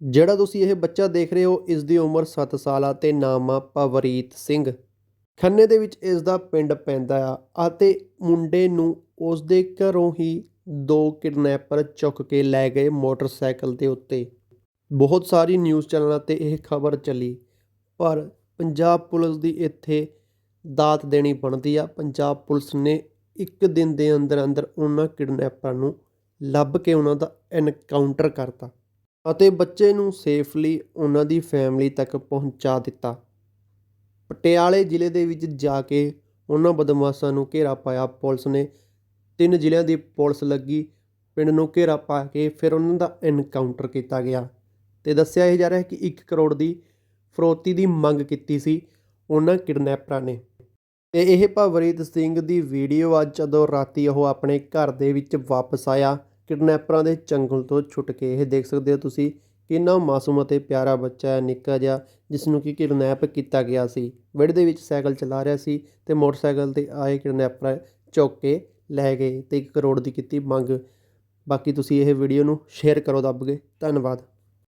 ਜਿਹੜਾ ਤੁਸੀਂ ਇਹ ਬੱਚਾ ਦੇਖ ਰਹੇ ਹੋ, ਇਸ ਦੀ ਉਮਰ 7 ਸਾਲ ਆ ਤੇ ਨਾਮ ਆ ਪਵਰੀਤ ਸਿੰਘ। ਖੰਨੇ ਦੇ ਵਿੱਚ ਇਸ ਦਾ ਪਿੰਡ ਪੈਂਦਾ ਆ ਅਤੇ ਮੁੰਡੇ ਨੂੰ ਉਸ ਦੇ ਘਰੋਂ ਹੀ ਦੋ ਕਿਡਨੈਪਰ ਚੁੱਕ ਕੇ ਲੈ ਗਏ ਮੋਟਰਸਾਈਕਲ ਦੇ ਉੱਤੇ। ਬਹੁਤ ਸਾਰੀ ਨਿਊਜ਼ ਚੈਨਲਾਂ ਤੇ ਇਹ ਖਬਰ ਚੱਲੀ, ਪਰ ਪੰਜਾਬ ਪੁਲਿਸ ਦੀ ਇੱਥੇ ਦਾਤ ਦੇਣੀ ਬਣਦੀ ਆ। ਪੰਜਾਬ ਪੁਲਿਸ ਨੇ ਇੱਕ ਦਿਨ ਦੇ ਅੰਦਰ ਅੰਦਰ ਉਹਨਾਂ ਕਿਡਨੈਪਰਾਂ ਨੂੰ ਲੱਭ ਕੇ ਉਹਨਾਂ ਦਾ ਐਨਕਾਊਂਟਰ ਕਰਤਾ। ਅਤੇ ਬੱਚੇ ਨੂੰ ਸੇਫਲੀ ਉਹਨਾਂ ਦੀ ਫੈਮਿਲੀ ਤੱਕ ਪਹੁੰਚਾ ਦਿੱਤਾ। ਪਟਿਆਲੇ ਜ਼ਿਲ੍ਹੇ ਦੇ ਵਿੱਚ ਜਾ ਕੇ ਉਹਨਾਂ ਬਦਮਾਸ਼ਾਂ ਨੂੰ ਘੇਰਾ ਪਾਇਆ ਪੁਲਿਸ ਨੇ। ਤਿੰਨ ਜ਼ਿਲ੍ਹਿਆਂ ਦੀ ਪੁਲਿਸ ਲੱਗੀ, ਪਿੰਡ ਨੂੰ ਘੇਰਾ ਪਾ ਕੇ ਫਿਰ ਉਹਨਾਂ ਦਾ ਐਨਕਾਊਂਟਰ ਕੀਤਾ ਗਿਆ ਅਤੇ ਦੱਸਿਆ ਇਹ ਜਾ ਰਿਹਾ ਕਿ ਇੱਕ ਕਰੋੜ ਦੀ ਫਰੋਤੀ ਦੀ ਮੰਗ ਕੀਤੀ ਸੀ, ਉਹਨਾਂ ਕਿਡਨੈਪਰਾਂ ਨੇ। ਅਤੇ ਇਹ ਭਵਰੀਤ ਸਿੰਘ ਦੀ ਵੀਡੀਓ ਅੱਜ ਜਦੋਂ ਰਾਤੀ ਉਹ ਆਪਣੇ ਘਰ ਦੇ ਵਿੱਚ ਵਾਪਸ ਆਇਆ ਕਿਡਨੈਪਰਾਂ ਦੇ ਚੰਗਲ ਤੋਂ ਛੁੱਟ ਕੇ ਇਹ ਦੇਖ ਸਕਦੇ ਹੋ ਤੁਸੀਂ ਕਿੰਨਾ ਮਾਸੂਮ ਅਤੇ ਪਿਆਰਾ ਬੱਚਾ ਹੈ, ਨਿੱਕਾ ਜਿਹਾ ਜਿਸ ਨੂੰ ਕਿ ਕਿਡਨੈਪ ਕੀਤਾ ਗਿਆ ਸੀ। ਵਿੜ ਦੇ ਵਿੱਚ ਸਾਈਕਲ ਚਲਾ ਰਿਹਾ ਸੀ ਤੇ ਮੋਟਰਸਾਈਕਲ ਤੇ ਆਏ ਕਿਡਨੈਪਰ ਚੁੱਕ ਕੇ ਲੈ ਗਏ ਤੇ 1 ਕਰੋੜ ਦੀ ਕੀਤੀ ਮੰਗ। ਬਾਕੀ ਤੁਸੀਂ ਇਹ ਵੀਡੀਓ ਨੂੰ ਸ਼ੇਅਰ ਕਰੋ ਦੱਬ ਕੇ। ਧੰਨਵਾਦ।